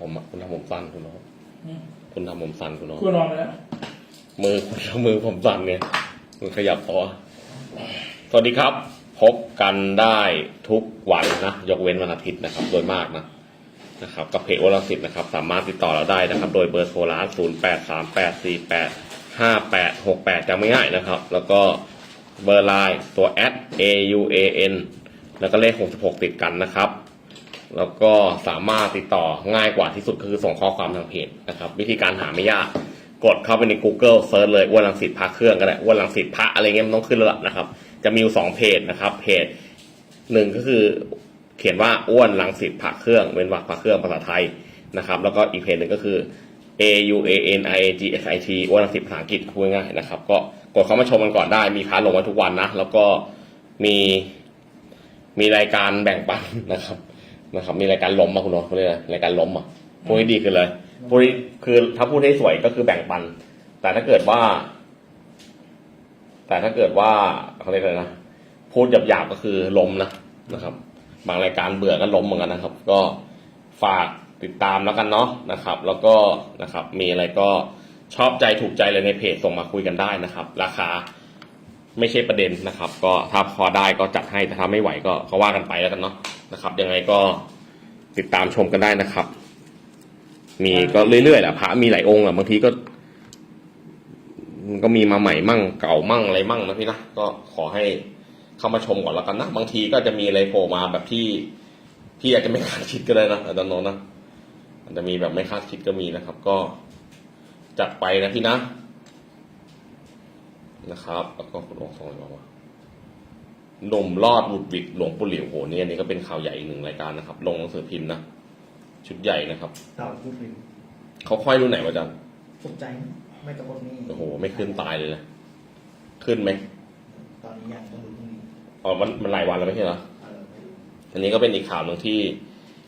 ผมอะคุณทำผมสั้นคุณน้องอืมคุณทำผมสั้นคุณน้องกูนอนไปแล้วมือคุณมือผมสั่นไงมือขยับตัวสวัสดีครับ พบกันได้ทุกวันนะยกเว้นวันอาทิตย์นะครับ โดยมากนะนะครับกับเพจวรสิทธิ์นะครับ สามารถติดต่อเราได้นะครับ โดยเบอร์โทรร้านศูนย์แปดสามแปดสี่แปดห้าแปดหกแปดจำไม่ง่ายนะครับ แล้วก็เบอร์ไลน์ตัว at a u a n แล้วก็เลขหกสิบหกติดกันนะครับ แล้วก็สามารถติดต่อง่ายกว่าที่สุดคือส่งข้อความทางเพจนะครับ วิธีการหาไม่ยากกดเข้าไปใน Google เซิร์ชเลยอ้วนลังสิตพระเครื่องก็ได้อ้วนลังสิตพระอะไรเงี้ยมันต้องขึ้นแล้วล่ะนะครับ จะมีอยู่สองเพจนะครับเพจหนึ่งก็คือเขียนว่าอ้วนลังสิตพระเครื่องเว้นวรรคพระเครื่องภาษาไทยนะครับ แล้วก็อีกเพจหนึ่งก็คือ A U A N I A G S I T อ้วนลังสิตภาษาอังกฤษพูดง่ายนะครับ ก็กดเข้ามาชมกันก่อนได้มีพาร์ลงมาทุกวันนะ แล้วก็มีมีรายการแบ่งปันนะครับ นะครับ มีรายการล้มมาคุณโน้เขาเรียกอะไรรายการล้มอะพูดให้ดีขึ้นเลยพูดให้คือถ้าพูดให้สวยก็คือแบ่งปัน แต่ถ้าเกิดว่า แต่ถ้าเกิดว่าเขาเรียกอะไรนะพูดหยาบๆก็คือล้มนะนะครับ บางรายการเบื่อก็ล้มเหมือนกันนะครับ ก็ฝากติดตามแล้วกันเนาะนะครับ แล้วก็นะครับ มีอะไรก็ชอบใจถูกใจเลยในเพจส่งมาคุยกันได้นะครับ ราคาไม่ใช่ประเด็นนะครับ ก็ถ้าพอได้ก็จัดให้แต่ถ้าไม่ไหวก็ก็ว่ากันไปแล้วกันเนาะ นะครับยังไงก็ติดตามชมกันได้นะครับ มีก็เรื่อยๆแหละพระมีหลายองค์อะบางทีก็มันก็มีมาใหม่มั่งเก่ามั่งอะไรมั่งนะพี่นะก็ขอให้เข้ามาชมก่อนแล้วกันนะบางทีก็จะมีอะไรโผล่มาแบบที่พี่อาจจะไม่คาดคิดก็ได้นะอาจารย์โนนท์นะอาจจะมีแบบไม่คาดคิดก็มีนะครับ ก็จัดไปนะพี่นะนะครับ แล้วก็คุณองค์ทรงอะไรบอกว่า หนุ่มรอดบุดบิดหลวงปู่เหลียวโหเนี่ยอันนี้ก็เป็นข่าวใหญ่อีกหนึ่งรายการนะครับ ลงหนังสือพิมพ์นะชุดใหญ่นะครับเต่าพูดเป็นเขาค่อยรุ่นไหนวะอาจารย์ตกใจไหมไม่กระโดดนี่โอ้โห ไม่ขึ้นตายเลยนะขึ้นไหมตอนนี้ยังต้องดูพรุ่งนี้อ๋อมันมันหลายวันแล้วไม่ใช่เหรอเออไม่รู้อันนี้ก็เป็นอีกข่าวหนึ่งที่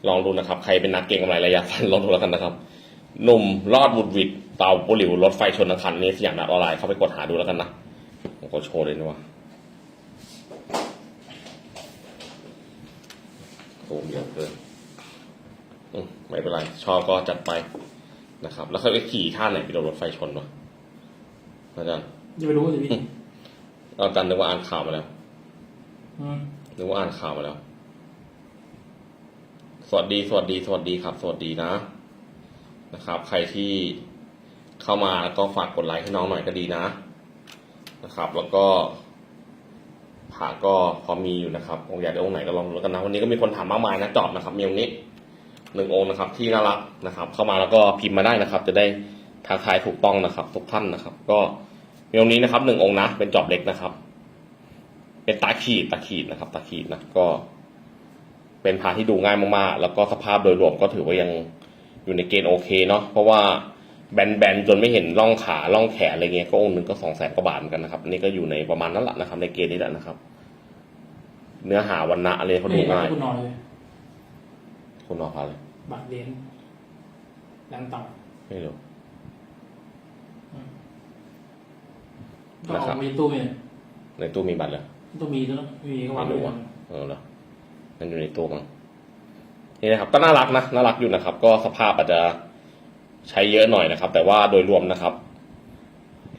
ลองดูนะครับ ใครเป็นนักเก็งกำไรระยะสั้นลองดูแล้วกันนะครับหนุ่มรอดบุดหวิดเตาปุหลิวรถไฟชนทั้งคันนี้สยามนัดออนไลน์เข้าไปกดหาดูแล้วกันนะผมก็โชว์เลยนะว่า โอ้เยอะเกินอืมไม่เป็นไร ชอบก็จัดไปนะครับ แล้วเขาไปขี่ท่าไหนไปโดนรถไฟชนวะอาจารย์จะไปรู้สิพี่อาจารย์นึกว่าอ่านข่าวมาแล้วอืมนึกว่าอ่านข่าวมาแล้ว สวัสดี สวัสดี สวัสดีครับ สวัสดีนะ นะครับ ใครที่เข้ามาแล้วก็ฝากกดไลค์ให้น้องหน่อยก็ดีนะ นะครับ แล้วก็ผ่าก็พอมีอยู่นะครับองค์อยากได้องค์ไหนก็ลองดูแล้วกันนะวันนี้ก็มีคนถามมากมายนะจอบนะครับมีองค์นี้หนึ่งองค์นะครับที่น่ารักนะครับ เข้ามาแล้วก็พิมพ์มาได้นะครับ จะได้ทักทายถูกต้องนะครับ ทุกท่านนะครับ ก็มีองค์นี้นะครับหนึ่งองค์นะ เป็นจอบเล็กนะครับ เป็นตาขีดตาขีดนะครับ ตาขีดนะก็ เป็นพาที่ดูง่ายมากๆ แล้วก็สภาพโดยรวมก็ถือว่ายังอยู่ในเกณฑ์โอเคเนาะเพราะว่าแบนๆจนไม่เห็นร่องขาร่องแขนอะไรเงี้ยก็องค์หนึ่งก็สองแสนกว่าบาทเหมือนกันนะครับอันนี่ก็อยู่ในประมาณนั้นแหละนะครับในเกณฑ์นี้แหละนะครับ เนื้อหาวันนะอะไรเขาดูนี่ง่ายคุณนอนเลยคุณนอพาเลยบัตรเรียนหลังต่ไม่รู้ำต้องออกมีตู้มีในตู้มีบัตรเลยต้องมีด้วยนะไม่มีก็วางไม่รู้ไว้อะเออเหรอมันอยู่ในตู้มั้งนี่นะครับก็น่ารักนะน่ารักอยู่นะครับ ก็สภาพอาจจะใช้เยอะหน่อยนะครับ แต่ว่าโดยรวมนะครับ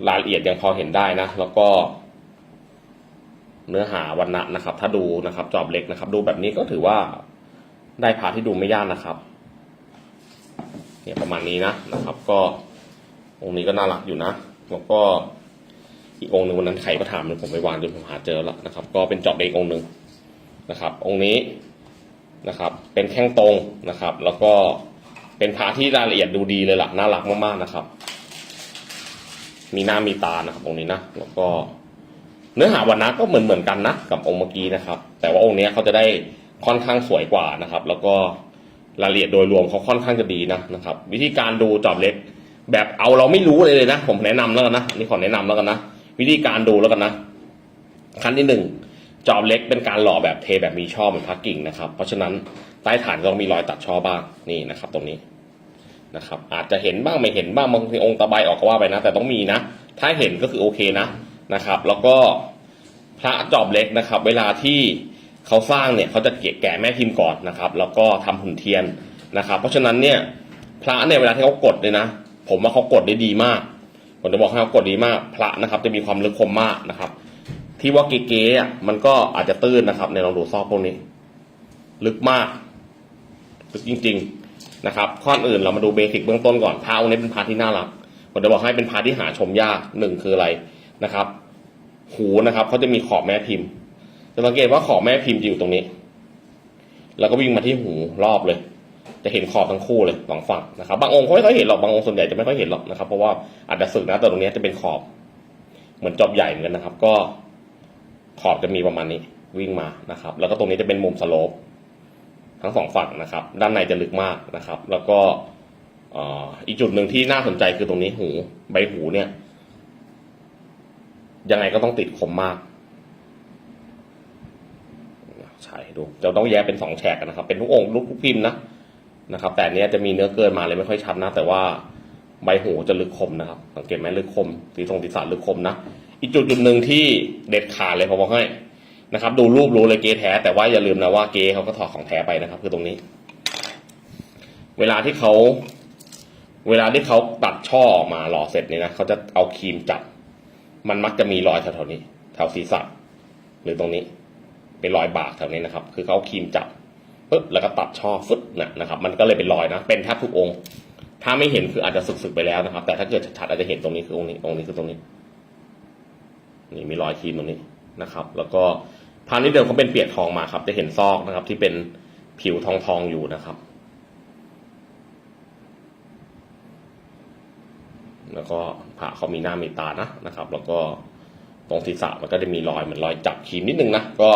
รายละเอียดยังพอเห็นได้นะ แล้วก็ เนื้อหาวันนะนะครับ ถ้าดูนะครับ จอบเล็กนะครับ ดูแบบนี้ก็ถือว่าได้พาที่ดูไม่ยากนะครับ เนี่ยประมาณนี้นะนะครับ ก็องค์นี้ก็น่ารักอยู่นะแล้วก็อีกองค์หนึ่งวันนั้นใครก็ถามผมไปวางจนผมหาเจอแล้วนะครับ ก็เป็นจอบเล็กองค์หนึ่งนะครับ องค์นี้นะครับ เป็นแข้งตรงนะครับ แล้วก็เป็นพระที่รายละเอียดดูดีเลยล่ะน่ารักมากๆนะครับ มีหน้ามีตานะครับองค์นี้นะแล้วก็ เนื้อหาวันนะก็เหมือนเหมือนกันนะกับองค์เมื่อกี้นะครับ แต่ว่าองค์นี้เขาจะได้ค่อนข้างสวยกว่านะครับ แล้วก็รายละเอียดโดยรวมเขาค่อนข้างจะดีนะนะครับ วิธีการดูจอบเล็ก แบบเอาเราไม่รู้เลยเลยนะ ผมแนะนำแล้วกันนะนี่ขอแนะนำแล้วกันนะวิธีการดูแล้วกันนะขั้นที่หนึ่งจอบเล็กเป็นการหล่อแบบเทแบบมีช่อเหมือนพักกิ่งนะครับ เพราะฉะนั้นใต้ฐานก็ต้องมีรอยตัดช่อบ้างนี่นะครับ ตรงนี้นะครับ อาจจะเห็นบ้างไม่เห็นบ้างบางทีองค์ตะไบออกก็ว่าไปนะ แต่ต้องมีนะ ถ้าเห็นก็คือโอเคนะ นะครับ แล้วก็พระจอบเล็กนะครับ เวลาที่เขาสร้างเนี่ยเขาจะเกะแกะแม่พิมพ์ก่อนนะครับ แล้วก็ทำหุ่นเทียนนะครับ เพราะฉะนั้นเนี่ยพระเนี่ยเวลาที่เขากดเลยนะ ผมว่าเขากดได้ดีมากผมจะบอกให้เขากดดีมาก พระนะครับ จะมีความลึกคมมากนะครับ ที่ว่าเก๋ๆอะมันก็อาจจะตื้นนะครับ ในลองดูซอกพวกนี้ ลึกมากลึกจริง ๆนะครับ ข้ออื่นเรามาดูเบสิกเบื้องต้นก่อนพระองค์นี้เป็นพระที่น่ารักผมจะบอกให้เป็นพระที่หาชมยากหนึ่งคืออะไรนะครับ หูนะครับเขาจะมีขอบแม่พิมพ์ จะสังเกตว่าขอบแม่พิมพ์จะอยู่ตรงนี้ แล้วก็วิ่งมาที่หูรอบเลย จะเห็นขอบทั้งคู่เลยสองฝั่งนะครับ บางองค์เขาไม่ค่อยเห็นหรอก บางองค์ส่วนใหญ่จะไม่ค่อยเห็นหรอกนะครับ เพราะว่าอาจจะสึกนะ แต่ตรงนี้จะเป็นขอบ เหมือนจอบใหญ่เหมือนกันนะครับ ก็ขอบจะมีประมาณนี้วิ่งมานะครับ แล้วก็ตรงนี้จะเป็นมุมสโลปทั้งสองฝั่งนะครับ ด้านในจะลึกมากนะครับ แล้วก็อีกจุดหนึ่งที่น่าสนใจคือตรงนี้หู ใบหูเนี่ย ยังไงก็ต้องติดคมมากใช่ดูจะต้องแยกเป็นสองแฉกกันนะครับ เป็นทุกองค์ลูกทุกพิมพ์นะนะครับ แต่เนี้ยจะมีเนื้อเกินมาเลยไม่ค่อยชัดนะ แต่ว่าใบหูจะลึกคมนะครับ สังเกตไหมลึกคมสีทรงสีสันลึกคมนะอีกจุดจุดหนึ่งที่เด็ดขาดเลยผมบอกให้นะครับ ดูรูปรู้เลยเกแท้ แต่ว่าอย่าลืมนะว่าเกเขาก็ถอดของแท้ไปนะครับ คือตรงนี้ เวลาที่เขาเวลาที่เขาตัดช่อออกมาหล่อเสร็จเนี่ยนะเขาจะเอาครีมจับ มันมักจะมีรอยแถวๆนี้แถวศีรษะหรือตรงนี้ เป็นรอยบากแถวนี้นะครับ คือเขาครีมจับปึ๊บแล้วก็ตัดช่อฟึดนะนะครับ มันก็เลยเป็นรอยนะ เป็นแทบทุกองค์ ถ้าไม่เห็นคืออาจจะสึกๆไปแล้วนะครับ แต่ถ้าเกิดชัดๆอาจจะเห็นตรงนี้คือองค์นี้องค์นี้คือตรงนี้ นี่มีรอยครีมตรงนี้นะครับ แล้วก็พานนี้เดิมเขาเป็นเปียกทองมาครับ จะเห็นซอกนะครับ ที่เป็นผิวทองทองๆอยู่นะครับ แล้วก็่าเขามีหน้ามีตานะนะครับ แล้วก็ตรงศีรษะมันก็จะมีรอยเหมือนรอยจับครีมนิดนึงนะก็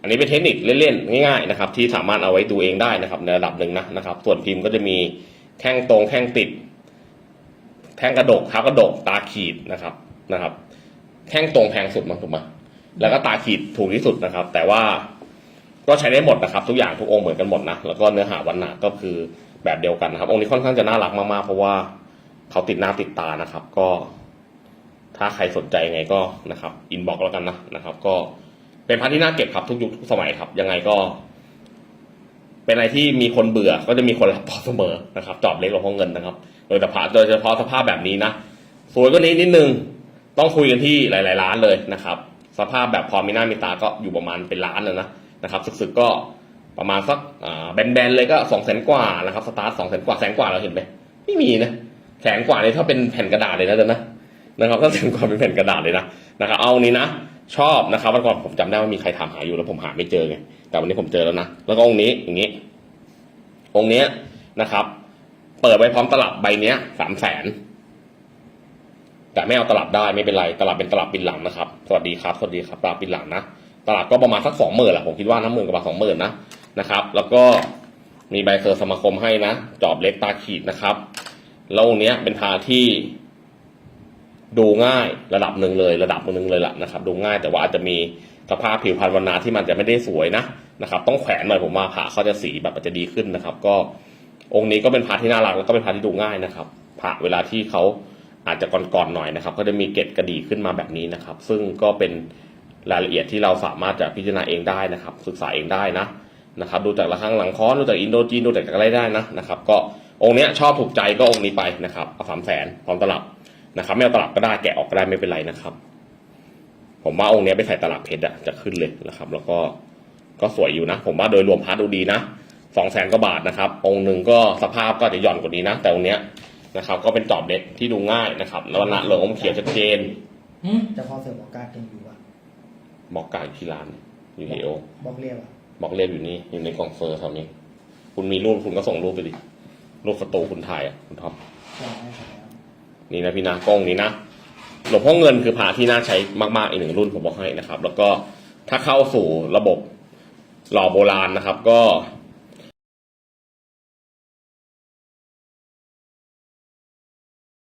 อันนี้เป็นเทคนิคเล่นๆง่ายๆนะครับ ที่สามารถเอาไว้ดูเองได้นะครับ ในระดับหนึ่งนะนะครับ ส่วนพิมพ์ก็จะมีแข้งตรงแข้งติด แท่งกระดกเท้ากระดกตาขีดนะครับนะครับแข้งตรงแพงสุดมั้งถูกไหมแล้วก็ตาขีดถูกที่สุดนะครับ แต่ว่าก็ใช้ได้หมดนะครับ ทุกอย่างทุกองค์เหมือนกันหมดนะแล้วก็เนื้อหาวันหนาก็คือแบบเดียวกันนะครับ องค์นี้ค่อนข้างจะน่ารักมากๆเพราะว่า เขาติดหน้าติดตานะครับ ก็ถ้าใครสนใจยังไงก็นะครับอินบ็อกแล้วกันนะนะครับ ก็เป็นพันที่น่าเก็บครับทุกยุคทุกสมัยครับ ยังไงก็ เป็นอะไรที่มีคนเบื่อก็จะมีคนรับต่อเสมอนะครับจอบเล็กลงพ่องเงินนะครับ โดยเฉพาะโดยเฉพาะสภาพแบบนี้นะสวยกว่านี้นิดนึงต้องคุยกันที่หลาย ๆ ร้านเลยนะครับ สภาพแบบพอมีหน้ามีตาก็อยู่ประมาณเป็นล้านนะนะนะครับสึกๆก็ประมาณสักแบนๆเลยก็สองแสนกว่านะครับสตาร์ทสองแสนกว่าแสนกว่าเราเห็นไหมไม่มีนะ แสนกว่าเลยถ้าเป็นแผ่นกระดาษเลยนะเดี๋ยวนะนะครับถ้าแสนกว่าเป็นแผ่นกระดาษเลยนะนะครับเอานี้นะชอบนะครับวันก่อนผมจำได้ว่ามีใครถามหาอยู่แล้วผมหาไม่เจอไงแต่วันนี้ผมเจอแล้วนะแล้วก็องค์นี้อย่างนี้ องค์นี้นะครับ เปิดไว้พร้อมตลับใบเนี้ยสามแสนแต่ไม่เอาตลับได้ไม่เป็นไรตลับเป็นตลับปินหลังนะครับสวัสดีครับสวัสดีครับตลับปินหลังนะตลับก็ประมาณสักสองหมื่นแหละผมคิดว่าน้ำหมื่นกว่าบาทสองหมื่นนะนะครับ แล้วก็มีใบเซอร์สมาคมให้นะจอบเล็กตาขีดนะครับ แล้วองค์เนี้ยเป็นพาที่ดูง่ายระดับหนึ่งเลย ระดับหนึ่งเลยล่ะนะครับ ดูง่ายแต่ว่าอาจจะมีสภาพผิวพรรณวันนาที่มันจะไม่ได้สวยนะนะครับ ต้องแขวนหน่อยผมว่าผ่าเขาจะสีแบบอาจจะดีขึ้นนะครับ ก็องค์นี้ก็เป็นพาที่น่ารักแล้วก็เป็นพาที่ดูง่ายนะครับผ่าเวลาที่เขาอาจจะก่อนๆหน่อยนะครับ ก็จะมีเกล็ดกระดีขึ้นมาแบบนี้นะครับ ซึ่งก็เป็นรายละเอียดที่เราสามารถจะพิจารณาเองได้นะครับ ศึกษาเองได้นะนะครับ ดูจากระฆังหลังค้อนดูจากอินโดจีนดูจากอะไรได้นะนะครับ ก็ องค์เนี้ยชอบถูกใจก็องค์นี้ไปนะครับเอาสามแสนพร้อมตลับนะครับไม่เอาตลับก็ได้แกะออกก็ได้ไม่เป็นไรนะครับ ผมว่าองค์เนี้ยไปใส่ตลับเพชรอะจะขึ้นเลยนะครับ แล้วก็ก็สวยอยู่นะ ผมว่าโดยรวมพาร์ทดูดีนะสองแสนกว่าบาทนะครับ องค์หนึ่งก็สภาพก็จะหย่อนกว่านี้นะ แต่องค์เนี้ยนะครับ ก็เป็นจอบเด็ดที่ดูง่ายนะครับแล้ววันละเหลืองอมเขียวชัดเจนอืมจะพอเสือบอกการยังอยู่อะบอกกายที่ร้านอยู่เฮโอบอกเรียบอะบอกเรียบอยู่นี่อยู่ในกล่องเฟอร์แถวนี้ คุณมีรูปคุณก็ส่งรูปไปดิ รูปสตูคุณถ่ายอะคุณท็อปใช่ใช่แล้วนี่นะพี่นะกล้องนี้นะหลวงพ่อเงินคือพาที่น่าใช้มากๆอีกหนึ่งรุ่นผมบอกให้นะครับ แล้วก็ถ้าเข้าสู่ระบบหล่อโบราณนะครับ ก็